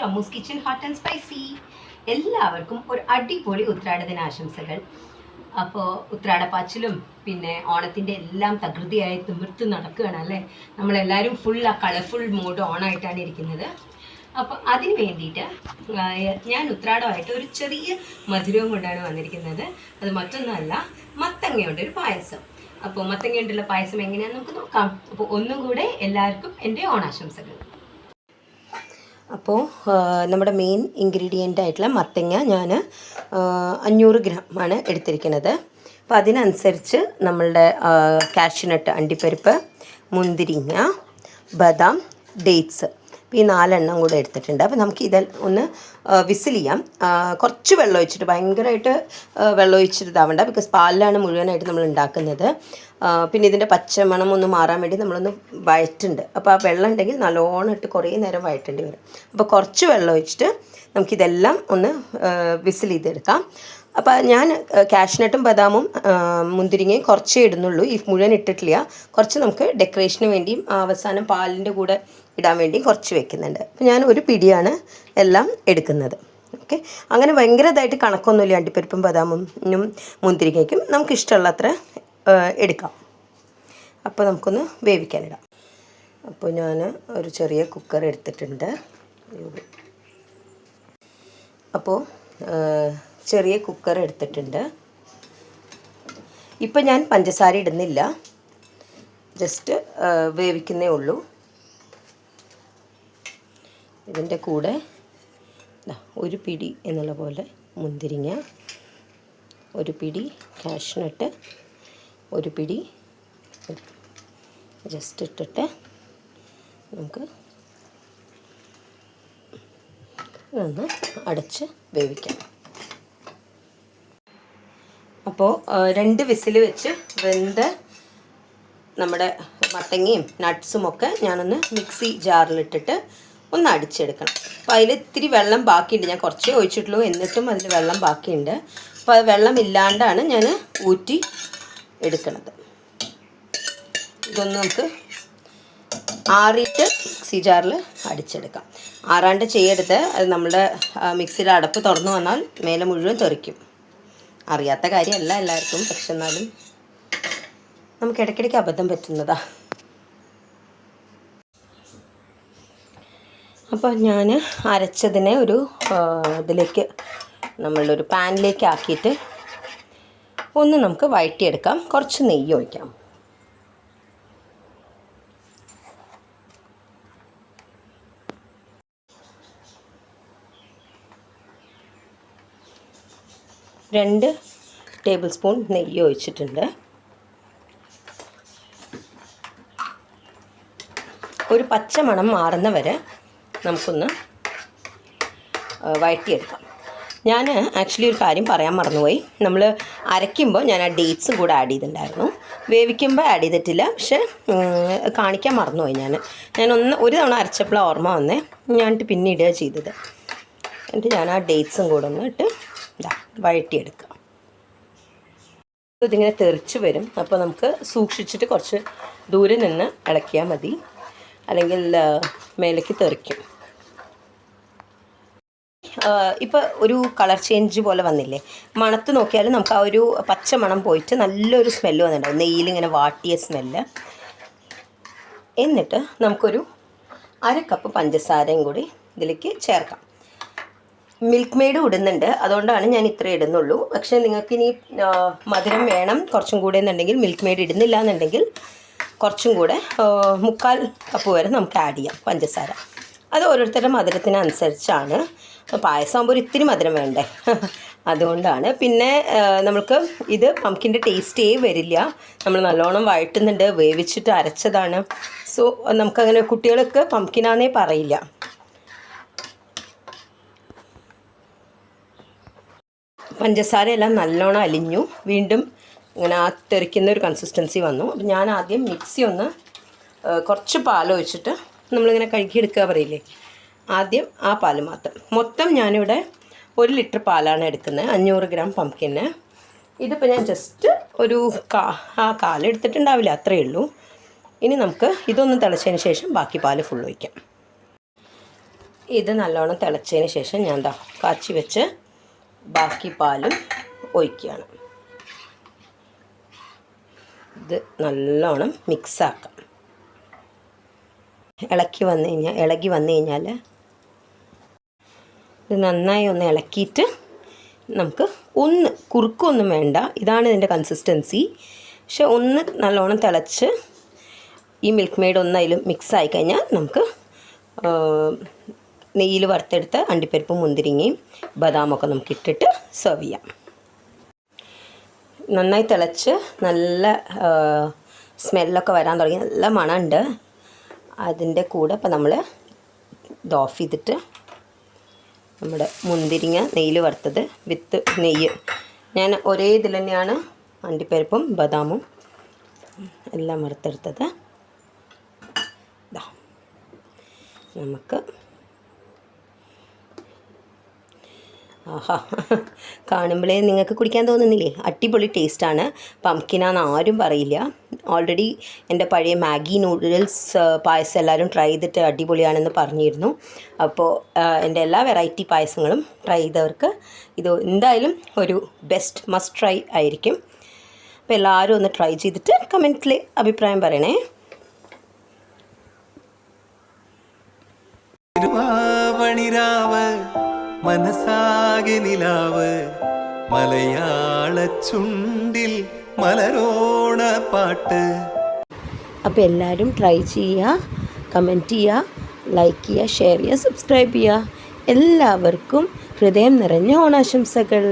To Ammu's kitchen hot and spicy എല്ലാവർക്കും ഒരു അടിപൊളി ഉത്രാട ദിനാശംസകൾ. അപ്പോൾ ഉത്രാടപ്പാച്ചിലും പിന്നെ ഓണത്തിന്റെ എല്ലാം തകൃതിയായി തിമിർത്ത് നടക്കുകയാണ് അല്ലേ? നമ്മളെല്ലാവരും ഫുൾ ആ കളർഫുൾ മൂഡ് ഓണായിട്ടാണ് ഇരിക്കുന്നത്. അപ്പോൾ അതിന് വേണ്ടിയിട്ട് ഞാൻ ഉത്രാടമായിട്ട് ഒരു ചെറിയ മധുരവും കൊണ്ടാണ് വന്നിരിക്കുന്നത്. അത് മറ്റൊന്നുമല്ല മത്തങ്ങയുടെ ഒരു പായസം. അപ്പോൾ മത്തങ്ങ കൊണ്ടുള്ള പായസം എങ്ങനെയാണെന്ന് നമുക്ക് നോക്കാം. അപ്പോൾ ഒന്നും കൂടെ എല്ലാവർക്കും എന്റെ ഓണാശംസകൾ. അപ്പോൾ നമ്മുടെ മെയിൻ ഇൻഗ്രീഡിയന്റ് ആയിട്ടുള്ള മത്തങ്ങ ഞാൻ അഞ്ഞൂറ് ഗ്രാം ആണ് എടുത്തിരിക്കുന്നത്. അപ്പോൾ അതിനനുസരിച്ച് നമ്മളുടെ കാഷ്യനട്ട് അണ്ടിപ്പരിപ്പ് മുന്തിരിങ്ങ ബദാം ഡേറ്റ്സ് ഈ നാലെണ്ണം കൂടെ എടുത്തിട്ടുണ്ട്. അപ്പോൾ നമുക്ക് ഇത് ഒന്ന് വിസിൽ ചെയ്യാം. കുറച്ച് വെള്ളം ഒഴിച്ചിട്ട് ഭയങ്കരമായിട്ട് വെള്ളം ഒഴിച്ചിട്ട് ഇതാവണ്ട. ബിക്കോസ് പാലിലാണ് മുഴുവനായിട്ട് നമ്മൾ ഉണ്ടാക്കുന്നത്. പിന്നെ ഇതിന്റെ പച്ചമണം ഒന്ന് മാറാൻ വേണ്ടി നമ്മളൊന്ന് വയറ്റുണ്ട് അപ്പോൾ ആ വെള്ളം ഉണ്ടെങ്കിൽ നല്ലോണം ഇട്ട് കുറേ നേരം വയറ്റേണ്ടി വരും. അപ്പോൾ കുറച്ച് വെള്ളം ഒഴിച്ചിട്ട് നമുക്കിതെല്ലാം ഒന്ന് വിസിൽ ചെയ്തെടുക്കാം. അപ്പോൾ ഞാൻ കാഷ്നട്ടും ബദാമും മുന്തിരിങ്ങയും കുറച്ചേ ഇടുന്നുള്ളൂ. ഈ മുഴുവൻ ഇട്ടിട്ടില്ല. കുറച്ച് നമുക്ക് ഡെക്കറേഷന് വേണ്ടിയും അവസാനം പാലിന്റെ കൂടെ ഇടാൻ വേണ്ടിയും കുറച്ച് വെക്കുന്നുണ്ട്. അപ്പോൾ ഞാൻ ഒരു പിടിയാണ് എല്ലാം എടുക്കുന്നത്. ഓക്കെ? അങ്ങനെ ഭയങ്കര ഇതായിട്ട് കണക്കൊന്നുമില്ല അണ്ടിപ്പരിപ്പും ബദാമും മുന്തിരിങ്ങയ്ക്കും. നമുക്ക് ഇഷ്ടമുള്ള അത്ര എടുക്കാം. അപ്പോൾ നമുക്കൊന്ന് വേവിക്കാനിടാം അപ്പോൾ ഞാൻ ഒരു ചെറിയ കുക്കർ എടുത്തിട്ടുണ്ട്. അപ്പോൾ ചെറിയ കുക്കർ എടുത്തിട്ടുണ്ട്. ഇപ്പം ഞാൻ പഞ്ചസാര ഇടുന്നില്ല. ജസ്റ്റ് വേവിക്കുന്നേ ഉള്ളൂ. ഇതിന്റെ കൂടെ ഒരു പിടി എന്നുള്ള പോലെ മുന്തിരിങ്ങ ഒരു പിടി കാഷ്നട്ട് ഒരു പിടി ജസ്റ്റ് ഇട്ടിട്ട് നമുക്ക് ഒന്ന് അടച്ച് വേവിക്കാം. അപ്പോൾ രണ്ട് വിസിൽ വെച്ച് വെന്ത് നമ്മുടെ മത്തങ്ങയും നട്ട്സും ഒക്കെ ഞാനൊന്ന് മിക്സി ജാറിലിട്ടിട്ട് ഒന്ന് അടിച്ചെടുക്കണം. അപ്പോൾ അതിൽ ഇത്തിരി വെള്ളം ബാക്കിയുണ്ട്. ഞാൻ കുറച്ചേ ഒഴിച്ചിട്ടുള്ളൂ. എന്നിട്ടും അതിൽ വെള്ളം ബാക്കിയുണ്ട്. അപ്പോൾ അത് വെള്ളം ഇല്ലാണ്ടാണ് ഞാൻ ഊറ്റി എടുക്കുന്നത് ഇതൊന്ന് നമുക്ക് ആറിയിട്ട് മിക്സി ജാറിൽ അടിച്ചെടുക്കാം. ആറാണ്ട് ചെയ്യരുത്. അത് നമ്മുടെ മിക്സിയുടെ അടപ്പ് തുറന്നു വന്നാൽ മേലെ മുഴുവൻ തെറിക്കും. അറിയാത്ത കാര്യമല്ല എല്ലാവർക്കും. പക്ഷെ എന്നാലും നമുക്ക് ഇടയ്ക്കിടയ്ക്ക് അബദ്ധം പറ്റുന്നതാ. അപ്പോൾ ഞാൻ അരച്ചതിനെ ഒരു ഇതിലേക്ക് നമ്മളൊരു പാനിലേക്ക് ആക്കിയിട്ട് ഒന്ന് നമുക്ക് വഴറ്റിയെടുക്കാം. കുറച്ച് നെയ്യ് ഒഴിക്കാം. രണ്ട് ടേബിൾ സ്പൂൺ നെയ്യ് ഒഴിച്ചിട്ടുണ്ട്. ഒരു പച്ചമണം മാറുന്ന വരെ നമുക്കൊന്ന് വഴറ്റിയെടുക്കാം. ഞാൻ ആക്ച്വലി ഒരു കാര്യം പറയാൻ മറന്നുപോയി. നമ്മൾ അരയ്ക്കുമ്പോൾ ഞാൻ ആ ഡേറ്റ്സും കൂടെ ആഡ് ചെയ്തിട്ടുണ്ടായിരുന്നു. വേവിക്കുമ്പോൾ ആഡ് ചെയ്തിട്ടില്ല പക്ഷെ കാണിക്കാൻ മറന്നുപോയി ഞാൻ ഞാൻ ഒന്ന് ഒരു തവണ അരച്ചപ്പോഴാണ് ഓർമ്മ വന്നേ. ഞാനിട്ട് പിന്നെ ഇടുക ചെയ്തത്. എന്നിട്ട് ഞാൻ ആ ഡേറ്റ്സും കൂടെ ഒന്ന് ഇട്ട് ഇതാ വഴറ്റിയെടുക്കുക. ഇതിങ്ങനെ തെറിച്ച് വരും. അപ്പോൾ നമുക്ക് സൂക്ഷിച്ചിട്ട് കുറച്ച് ദൂരെ നിന്ന് ഇളക്കിയാൽ മതി. അല്ലെങ്കിൽ മേലേക്ക് തെറിക്കും. ഇപ്പോൾ ഒരു കളർ ചേഞ്ച് പോലെ വന്നില്ലേ? മണത്ത് നോക്കിയാൽ നമുക്ക് ആ ഒരു പച്ച മണം പോയിട്ട് നല്ലൊരു സ്മെല്ല് വന്നിട്ടുണ്ടാവും. നെയ്യിലിങ്ങനെ വാട്ടിയ സ്മെല്ല്. എന്നിട്ട് നമുക്കൊരു അര കപ്പ് പഞ്ചസാരയും കൂടി ഇതിലേക്ക് ചേർക്കാം. മിൽക്ക് മെയ്ഡ് ഇടുന്നുണ്ട്. അതുകൊണ്ടാണ് ഞാൻ ഇത്ര ഇടുന്നുള്ളൂ. പക്ഷേ നിങ്ങൾക്ക് ഇനി മധുരം വേണം കുറച്ചും കൂടെ എന്നുണ്ടെങ്കിൽ മിൽക്ക് മെയ്ഡ് ഇടുന്നില്ല എന്നുണ്ടെങ്കിൽ കുറച്ചും കൂടെ മുക്കാൽ കപ്പ് വരെ നമുക്ക് ആഡ് ചെയ്യാം പഞ്ചസാര. അത് ഓരോരുത്തരുടെ മധുരത്തിനനുസരിച്ചാണ്. പായസം ആകുമ്പോൾ ഒരു ഇത്തിരി മധുരം വേണ്ടേ? അതുകൊണ്ടാണ്. പിന്നെ നമുക്ക് ഇത് പംകിന്റെ ടേസ്റ്റേ വരില്ല. നമ്മൾ നല്ലോണം വഴറ്റുന്നുണ്ട് വേവിച്ചിട്ട് അരച്ചതാണ്. സോ നമുക്കങ്ങനെ കുട്ടികൾക്ക് പംകിനാന്നേ പറയില്ല. പഞ്ചസാര എല്ലാം നല്ലോണം അലിഞ്ഞു. വീണ്ടും ഇങ്ങനെ ആ തെറിക്കുന്ന ഒരു കൺസിസ്റ്റൻസി വന്നു. അപ്പം ഞാൻ ആദ്യം മിക്സി ഒന്ന് കുറച്ച് പാൽ ഒഴിച്ചിട്ട് നമ്മളിങ്ങനെ കഴുകിയെടുക്കുക പറയില്ലേ? ആദ്യം ആ പാൽ മാത്രം. മൊത്തം ഞാനിവിടെ ഒരു ലിറ്റർ പാലാണ് എടുക്കുന്നത്. അഞ്ഞൂറ് ഗ്രാം പംകിന് ഇതിപ്പോൾ ഞാൻ ജസ്റ്റ് ഒരു കാ ആ കാലെടുത്തിട്ടുണ്ടാവില്ല അത്രയേ ഉള്ളൂ. ഇനി നമുക്ക് ഇതൊന്ന് തിളച്ചതിന് ശേഷം ബാക്കി പാൽ ഫുൾ ഒഴിക്കാം. ഇത് നല്ലോണം തിളച്ചതിന് ശേഷം ഞാൻ എന്താ കാച്ചി വെച്ച് ബാക്കി പാലും ഒഴിക്കുകയാണ്. ഇത് നല്ലോണം മിക്സാക്കാം ഇളക്കി വന്നു കഴിഞ്ഞാൽ ഇളകി വന്നു കഴിഞ്ഞാൽ ഇത് നന്നായി ഒന്ന് ഇളക്കിയിട്ട് നമുക്ക് ഒന്ന് കുറുക്കൊന്നും വേണ്ട. ഇതാണ് ഇതിന്റെ കൺസിസ്റ്റൻസി പക്ഷെ ഒന്ന് നല്ലോണം തിളച്ച് ഈ മിൽക്ക് മെയ്ഡ് ഒന്ന് മിക്സ് ആയി കഴിഞ്ഞാൽ നമുക്ക് നെയ്യിൽ വറുത്തെടുത്ത അണ്ടിപ്പരിപ്പും മുന്തിരിങ്ങയും ബദാമൊക്കെ നമുക്ക് ഇട്ടിട്ട് സെർവ് ചെയ്യാം. നന്നായി തിളച്ച് നല്ല സ്മെല്ലൊക്കെ വരാൻ തുടങ്ങി. നല്ല മണമുണ്ട്. അതിന്റെ കൂടെ ഇപ്പം നമ്മൾ ഇത് ഓഫ് ചെയ്തിട്ട് നമ്മുടെ മുന്തിരിങ്ങ നെയ്യിൽ വറുത്തത് വിത്ത് നെയ്യ്. ഞാൻ ഒരേ ഇതിൽ തന്നെയാണ് അണ്ടിപ്പരിപ്പും ബദാമും എല്ലാം വറുത്തെടുത്തത്. നമുക്ക് ആഹാ. കാണുമ്പോഴേ നിങ്ങൾക്ക് കുടിക്കാൻ തോന്നുന്നില്ലേ? അടിപൊളി ടേസ്റ്റാണ്. പംകിനാന്ന് ആരും പറയില്ല. ഓൾറെഡി എന്റെ പഴയ മാഗി നൂഡിൽസ് പായസം എല്ലാവരും ട്രൈ ചെയ്തിട്ട് അടിപൊളിയാണെന്ന് പറഞ്ഞിരുന്നു. അപ്പോൾ എന്റെ എല്ലാ വെറൈറ്റി പായസങ്ങളും ട്രൈ ചെയ്തവർക്ക് ഇത് എന്തായാലും ഒരു ബെസ്റ്റ് മസ്റ്റ് ട്രൈ ആയിരിക്കും. അപ്പോൾ എല്ലാവരും ഒന്ന് ട്രൈ ചെയ്തിട്ട് കമന്റിൽ അഭിപ്രായം പറയണേ. തിരുവാവണിരാവ് മനസ്സാകെ നിലാവ് മലയാള ചുണ്ടിൽ മലരോണ പാട്ട്. അപ്പോൾ എല്ലാവരും ട്രൈ ചെയ്യുക കമന്റ് ചെയ്യുക ലൈക്ക് ചെയ്യുക ഷെയർ ചെയ്യുക സബ്സ്ക്രൈബ് ചെയ്യുക എല്ലാവർക്കും ഹൃദയം നിറഞ്ഞ ഓണാശംസകൾ.